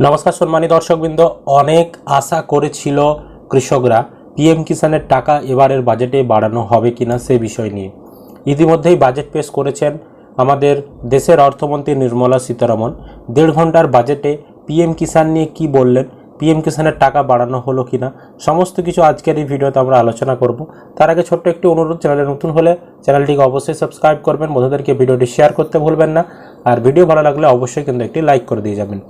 নমস্কার সম্মানী দর্শকবৃন্দ, অনেক আশা করেছিল কৃষকরা পিএম কিষানের টাকা এবারের বাজেটে বাড়ানো হবে কিনা সে বিষয় নিয়ে। ইতিমধ্যেই বাজেট পেশ করেছেন আমাদের দেশের অর্থমন্ত্রী নির্মলা সীতারমন দেড় ঘণ্টার বাজেটে পিএম কিষান নিয়ে কি বললেন, পিএম কিষানের টাকা বাড়ানো হলো কিনা, সমস্ত কিছু আজকের এই ভিডিওতে আমরা আলোচনা করব। তার আগে ছোট্ট একটি অনুরোধ, চ্যানেলে নতুন হলে চ্যানেলটিকে অবশ্যই সাবস্ক্রাইব করবেন, বন্ধুদেরকে ভিডিওটি শেয়ার করতে ভুলবেন না। আর ভিডিও ভালো লাগলে অবশ্যই কিন্তু একটি লাইক করে দিয়ে যাবেন।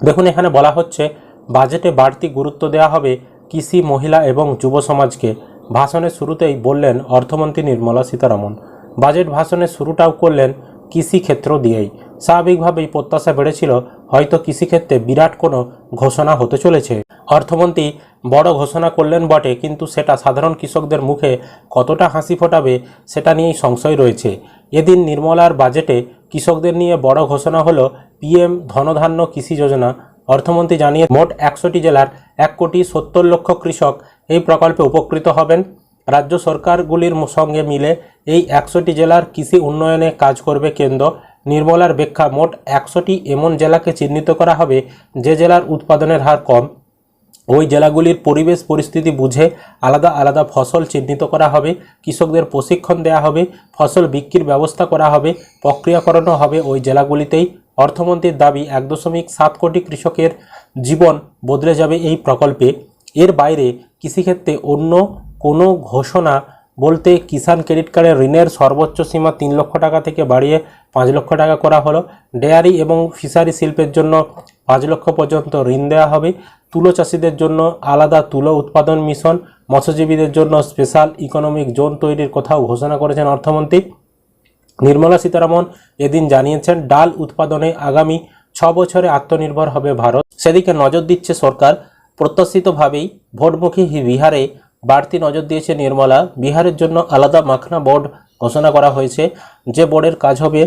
দেখুন, এখানে বলা হচ্ছে, বাজেটে বাড়তি গুরুত্ব দেওয়া হবে কৃষি, মহিলা এবং যুব সমাজকে। ভাষণের শুরুতেই বললেন অর্থমন্ত্রী নির্মলা সীতারামন। বাজেট ভাষণের শুরুটাও করলেন কৃষি ক্ষেত্র দিয়েই। স্বাভাবিকভাবেই প্রত্যাশা বেড়েছিল, হয়তো কৃষিক্ষেত্রে বিরাট কোনো ঘোষণা হতে চলেছে। অর্থমন্ত্রী বড় ঘোষণা করলেন বটে, কিন্তু সেটা সাধারণ কৃষকদের মুখে কতটা হাসি ফোটাবে সেটা নিয়েই সংশয় রয়েছে। এদিন নির্মলার বাজেটে কৃষকদের নিয়ে বড় ঘোষণা হলো পিএম ধনধান্য কৃষি যোজনা অর্থমন্ত্রী জানিয়ে মোট একশোটি জেলার এক কোটি সত্তর লক্ষ কৃষক এই প্রকল্পে উপকৃত হবেন। রাজ্য সরকারগুলির সঙ্গে মিলে এই একশোটি জেলার কৃষি উন্নয়নে কাজ করবে কেন্দ্র। নির্মলার ব্যাখ্যা, মোট একশোটি এমন জেলাকে চিহ্নিত করা হবে যে জেলার উৎপাদনের হার কম। ওই জেলাগুলির পরিবেশ পরিস্থিতি বুঝে আলাদা আলাদা ফসল চিহ্নিত করা হবে, কৃষকদের প্রশিক্ষণ দেওয়া হবে, ফসল বিক্রির ব্যবস্থা করা হবে, প্রক্রিয়াকরণও হবে ওই জেলাগুলিতেই। অর্থমন্ত্রীর দাবি, এক দশমিক সাত কোটি কৃষকের জীবন বদলে যাবে এই প্রকল্পে। এর বাইরে কৃষিক্ষেত্রে অন্য কোনো ঘোষণা বলতে কিষাণ ক্রেডিট কার্ডের ঋণের সর্বোচ্চ সীমা তিন লক্ষ টাকা থেকে বাড়িয়ে পাঁচ লক্ষ টাকা করা হলো। ডেয়ারি এবং ফিশারি শিল্পের জন্য পাঁচ লক্ষ পর্যন্ত ঋণ দেওয়া হবে। তুলো চাষিদের জন্য আলাদা তুলো উৎপাদন মিশন। মৎস্যজীবীদের জন্য স্পেশাল ইকোনমিক জোন তৈরির কথাও ঘোষণা করেছেন অর্থমন্ত্রী। নির্মলা সীতারামন এদিন জানিয়েছেন, ডাল উৎপাদনে আগামী ছ বছরে আত্মনির্ভর হবে ভারত। সেদিকে নজর দিচ্ছে সরকার। প্রত্যাশিতভাবেই ভোটমুখী বিহারে বাড়তি নজর দিয়েছে নির্মলা। বিহারের জন্য আলাদা মাখনা বোর্ড ঘোষণা করা হয়েছে। যে বোর্ডের কাজ হবে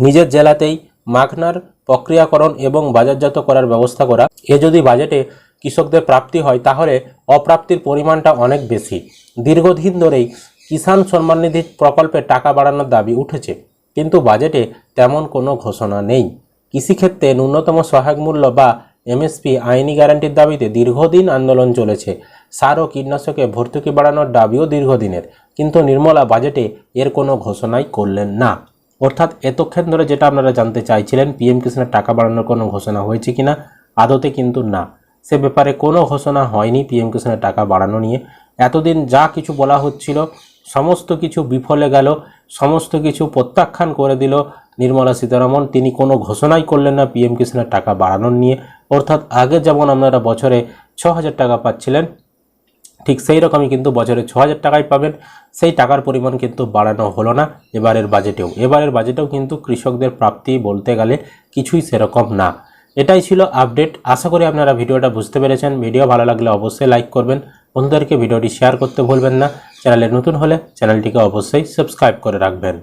নিজের জেলাতেই মাখনার প্রক্রিয়াকরণ এবং বাজারজাত করার ব্যবস্থা করা। এ যদি বাজেটে কৃষকদের প্রাপ্তি হয়, তাহলে অপ্রাপ্তির পরিমাণটা অনেক বেশি। দীর্ঘদিন ধরেই কিষাণ সম্মান নিধি প্রকল্পে টাকা বাড়ানোর দাবি উঠেছে, কিন্তু বাজেটে তেমন কোনো ঘোষণা নেই। কৃষিক্ষেত্রে ন্যূনতম সহায়ক মূল্য বা এমএসপি আইনি গ্যারান্টির দাবিতে দীর্ঘদিন আন্দোলন চলেছে। সার ও কীটনাশকে ভর্তুকি বাড়ানোর দাবিও দীর্ঘদিনের, কিন্তু নির্মলা বাজেটে এর কোনো ঘোষণাই করলেন না। অর্থাৎ এতক্ষণ ধরে যেটা আপনারা জানতে চাইছিলেন, পিএম কিষানের টাকা বাড়ানোর কোনো ঘোষণা হয়েছে কিনা, আদতে কিন্তু না। সে ব্যাপারে কোনো ঘোষণা হয়নি পিএম কিষানের টাকা বাড়ানো নিয়ে। এতদিন যা কিছু বলা হচ্ছিল সমস্ত কিছু বিফলে গেল, সমস্ত কিছু প্রত্যাখ্যান করে দিল নির্মলা সীতারামন। তিনি কোনো ঘোষণাই করলেন না পিএম কিষানের টাকা বাড়ানোর নিয়ে। অর্থাৎ আগে যেমন আপনারা বছরে ছ হাজার টাকা পাচ্ছিলেন, ঠিক সেই রকমই কিন্তু বছরে ছ হাজার টাকাই পাবেন। সেই টাকার পরিমাণ কিন্তু বাড়ানো হলো না এবারের বাজেটেও। এবারের বাজেটেও কিন্তু কৃষকদের প্রাপ্তি বলতে গেলে কিছুই সেরকম না। এটাই ছিল আপডেট। আশা করি আপনারা ভিডিওটা বুঝতে পেরেছেন। ভিডিও ভালো লাগলে অবশ্যই লাইক করবেন। বন্ধুদেরকে ভিডিওটি শেয়ার করতে ভুলবেন না। চ্যানেলে নতুন হলে চ্যানেলটিকে অবশ্যই সাবস্ক্রাইব করে রাখবেন।